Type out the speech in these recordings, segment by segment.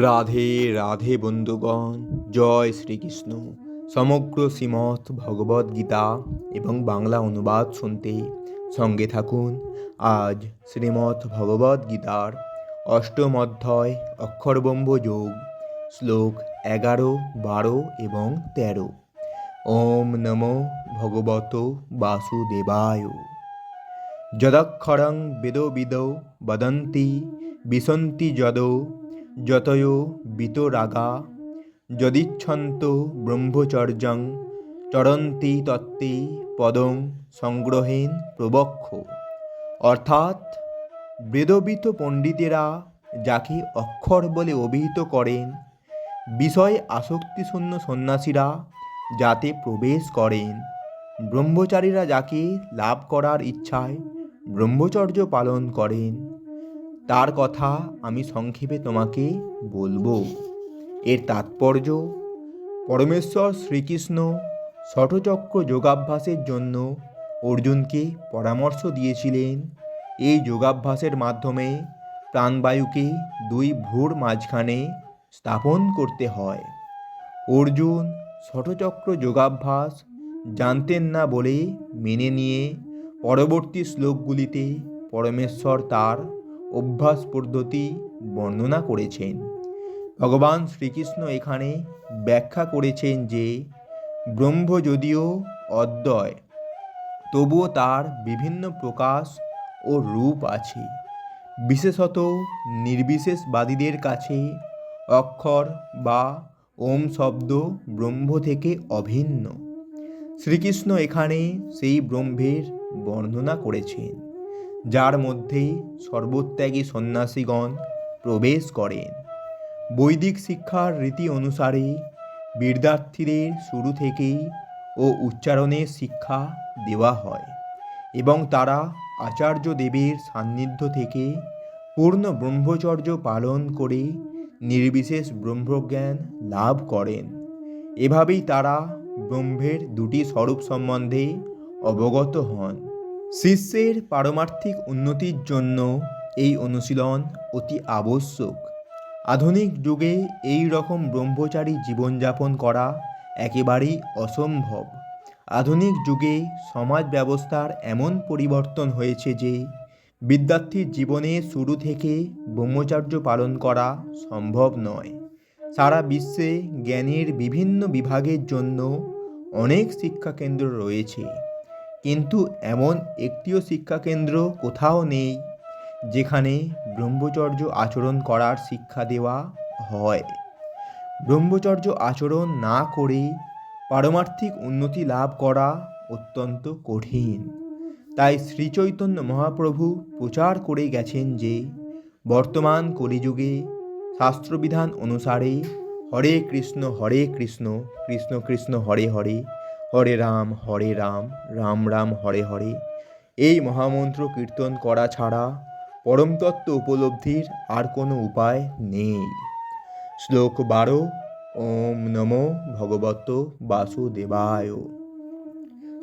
রাধে রাধে বন্ধুগণ, জয় শ্রীকৃষ্ণ। সমগ্র শ্রীমৎ ভগবদ গীতা এবং বাংলা অনুবাদ শুনতে সঙ্গে থাকুন। আজ শ্রীমৎ ভগবদ গীতার অষ্টম অধ্যায় অক্ষরবম্ব যোগ, শ্লোক এগারো, বারো এবং তেরো। ওম নমো ভগবত বাসুদেবায়। যদক্ষরং বেদবিদৌ বদন্তি বিসন্তি যদৌ যতয় বিতরাগা যদিচ্ছন্ত ব্রহ্মচর্যং চরন্তি তত্ত্বে পদং সংগ্রহেন প্রবক্ষ। অর্থাৎ বেদবিত পণ্ডিতেরা যাকে অক্ষর বলে অভিহিত করেন, বিষয় আসক্তিশূন্য সন্ন্যাসীরা যাতে প্রবেশ করেন। ব্রহ্মচারীরা যাকে লাভ করার ইচ্ছায় ব্রহ্মচর্য পালন করেন। তার কথা আমি সংক্ষেপে তোমাকে বলব। এর তাৎপর্য, পরমেশ্বর শ্রীকৃষ্ণ ষটচক্র যোগাভ্যাসের জন্য অর্জুনকে পরামর্শ দিয়েছিলেন। এই যোগাভ্যাসের মাধ্যমে প্রাণবায়ুকে দুই ভোর মাঝখানে স্থাপন করতে হয়। অর্জুন ষটচক্র যোগাভ্যাস জানতেন না বলে মেনে নিয়ে পরবর্তী শ্লোকগুলিতে পরমেশ্বর তার অভ্যাস পদ্ধতি বর্ণনা করেছেন। ভগবান শ্রীকৃষ্ণ এখানে ব্যাখ্যা করেছেন যে, ব্রহ্ম যদিও অদ্বয়, তবুও তার বিভিন্ন প্রকাশ ও রূপ আছে। বিশেষত নির্বিশেষবাদীদের কাছে অক্ষর বা ওম শব্দ ব্রহ্ম থেকে অভিন্ন। শ্রীকৃষ্ণ এখানে সেই ব্রহ্মের বর্ণনা করেছেন। যার মধ্যে সর্বত্যাগী সন্ন্যাসীগণ প্রবেশ করেন। বৈদিক শিক্ষার রীতি অনুসারে বিদ্যার্থীদের শুরু থেকেই ও উচ্চারণের শিক্ষা দেওয়া হয় এবং তারা আচার্য দেবের সান্নিধ্য থেকে পূর্ণ ব্রহ্মচর্য পালন করে নির্বিশেষ ব্রহ্মজ্ঞান লাভ করেন। এভাবেই তারা ব্রহ্মের দুটি স্বরূপ সম্বন্ধে অবগত হন। শিষ্যের পারমার্থিক উন্নতির জন্য এই অনুশীলন অতি আবশ্যক। আধুনিক যুগে এই রকম ব্রহ্মচারী জীবনযাপন করা একেবারেই অসম্ভব। আধুনিক যুগে সমাজ ব্যবস্থার এমন পরিবর্তন হয়েছে যে, বিদ্যার্থীর জীবনে শুরু থেকে ব্রহ্মচার্য পালন করা সম্ভব নয়। সারা বিশ্বে জ্ঞানের বিভিন্ন বিভাগের জন্য অনেক শিক্ষাকেন্দ্র রয়েছে। কিন্তু এমন একটিও শিক্ষাকেন্দ্র কোথাও নেই যেখানে ব্রহ্মচর্য আচরণ করার শিক্ষা দেওয়া হয়। ব্রহ্মচর্য আচরণ না করে পারমার্থিক উন্নতি লাভ করা অত্যন্ত কঠিন। তাই শ্রীচৈতন্য মহাপ্রভু প্রচার করে গেছেন যে, বর্তমান কলিযুগে শাস্ত্রবিধান অনুসারে হরে কৃষ্ণ হরে কৃষ্ণ কৃষ্ণ কৃষ্ণ হরে হরে হরে রাম হরে রাম রাম রাম, হরে হরে। এই মহামন্ত্র কীর্তন করা ছাড়া পরমতত্ত্ব উপলব্ধির আর কোনো উপায় নেই। শ্লোক বারো, ওম নমো ভগবত বাসুদেবায়।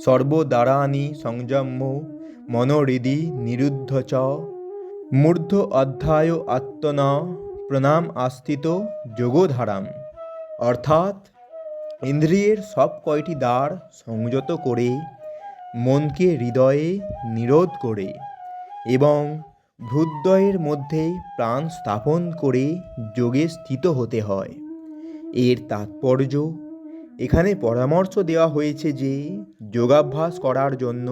সর্বদ্বারানি সংযম্য মনোহৃদি নিরুদ্ধ চ। মূর্ধ অধ্যায় আত্মনা, প্রণাম আস্থিত যোগধারাম। অর্থাৎ ইন্দ্রিয়ের সব কয়টি দ্বার সংযত করে মনকে হৃদয়ে নিরোধ করে এবং ভ্রুদ্বয়ের মধ্যে প্রাণ স্থাপন করে যোগে স্থিত হতে হয়। এর তাৎপর্য, এখানে পরামর্শ দেওয়া হয়েছে যে যোগাভ্যাস করার জন্য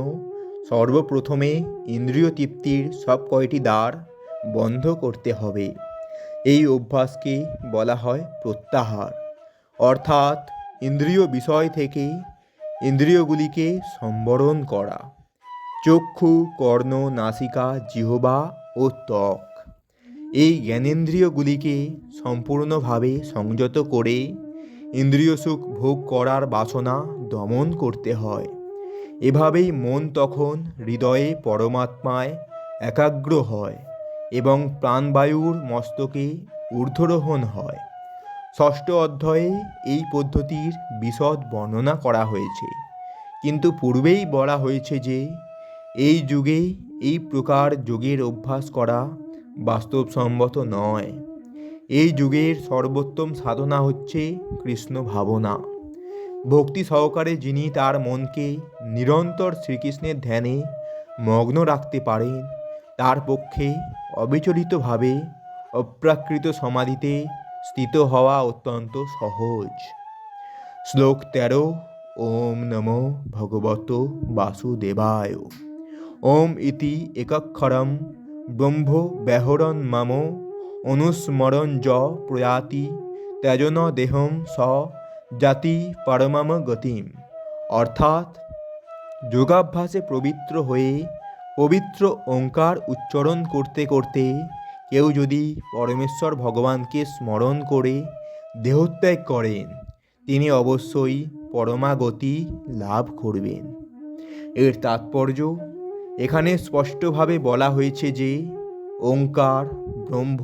সর্বপ্রথমে ইন্দ্রিয় তৃপ্তির সব কয়টি দ্বার বন্ধ করতে হবে। এই অভ্যাসকে বলা হয় প্রত্যাহার। অর্থাৎ ইন্দ্রিয় বিষয় থেকে ইন্দ্রিয়গুলিকে সম্বরণ করা। চক্ষু, কর্ণ, নাসিকা, জিহবা ও ত্বক। এই জ্ঞানেন্দ্রিয়গুলিকে সম্পূর্ণভাবে সংযত করে ইন্দ্রিয় সুখ ভোগ করার বাসনা দমন করতে হয়। এভাবেই মন তখন হৃদয়ে পরমাত্মায় একাগ্র হয় এবং প্রাণবায়ুর মস্তকে ঊর্ধ্বরোহণ হয়। ষষ্ঠ অধ্যায়ে এই পদ্ধতির বিশদ বর্ণনা করা হয়েছে। কিন্তু পূর্বেই বলা হয়েছে যে, এই যুগে এই প্রকার যোগের অভ্যাস করা বাস্তবসম্মত নয়। এই যুগের সর্বোত্তম সাধনা হচ্ছে কৃষ্ণ ভাবনা। ভক্তি সহকারে যিনি তার মনকে নিরন্তর শ্রীকৃষ্ণের ধ্যানে মগ্ন রাখতে পারেন, তার পক্ষে অবিচলিতভাবে অপ্রাকৃত সমাধিতে স্থিত হওয়া অত্যন্ত সহজ। শ্লোক তেরো, ওম নমো ভগবত বাসুদেবায়। ওম ইতি একাক্ষরম ব্রহ্ম ব্যহরণ মাম অনুস্মরণ য প্রয়াতি ত্যাজন দেহম স জাতি পরমাম গতিম। অর্থাৎ যোগাভ্যাসে পবিত্র হয়ে পবিত্র ওঙ্কার উচ্চারণ করতে করতে কেউ যদি পরমেশ্বর ভগবানকে স্মরণ করে দেহত্যাগ করেন, তিনি অবশ্যই পরমাগতি লাভ করবেন। এর তাৎপর্য, এখানে স্পষ্টভাবে বলা হয়েছে যে ওঙ্কার, ব্রহ্ম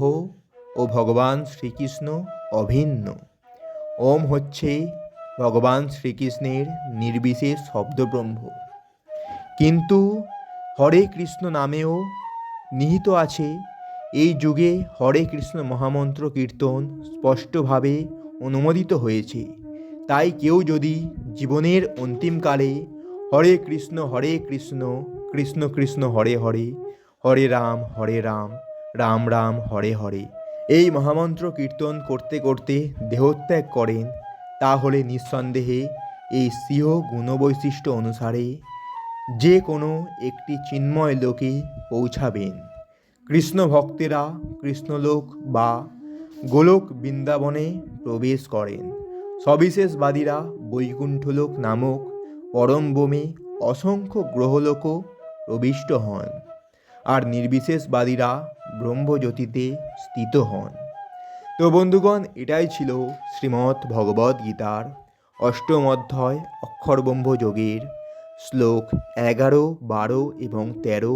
ও ভগবান শ্রীকৃষ্ণ অভিন্ন। ওম হচ্ছে ভগবান শ্রীকৃষ্ণের নির্বিশেষ শব্দব্রহ্ম। কিন্তু হরে কৃষ্ণ নামেও নিহিত আছে এই যুগে হরে কৃষ্ণ মহামন্ত্র কীর্তন স্পষ্টভাবে অনুমোদিত হয়েছে। তাই কেউ যদি জীবনের অন্তিমকালে হরে কৃষ্ণ হরে কৃষ্ণ কৃষ্ণ কৃষ্ণ, হরে হরে হরে রাম হরে রাম রাম রাম, হরে হরে এই মহামন্ত্র কীর্তন করতে করতে দেহত্যাগ করেন, তাহলে নিঃসন্দেহে এই স্বীয় গুণবৈশিষ্ট্য অনুসারে যে কোনো একটি চিন্ময় লোকে পৌঁছাবেন। কৃষ্ণ ভক্তেরা, কৃষ্ণলোক বা গোলক বৃন্দাবনে প্রবেশ করেন। সবিশেষবাদীরা বৈকুণ্ঠলোক নামক পরমভূমে অসংখ্য গ্রহলোকও প্রবিষ্ট হন আর নির্বিশেষবাদীরা ব্রহ্মজ্যোতিতে স্থিত হন। তো বন্ধুগণ, এটাই ছিল শ্রীমৎ ভগবদ গীতার অষ্টম অধ্যায় অক্ষরব্রহ্ম যোগের শ্লোক এগারো, বারো এবং তেরো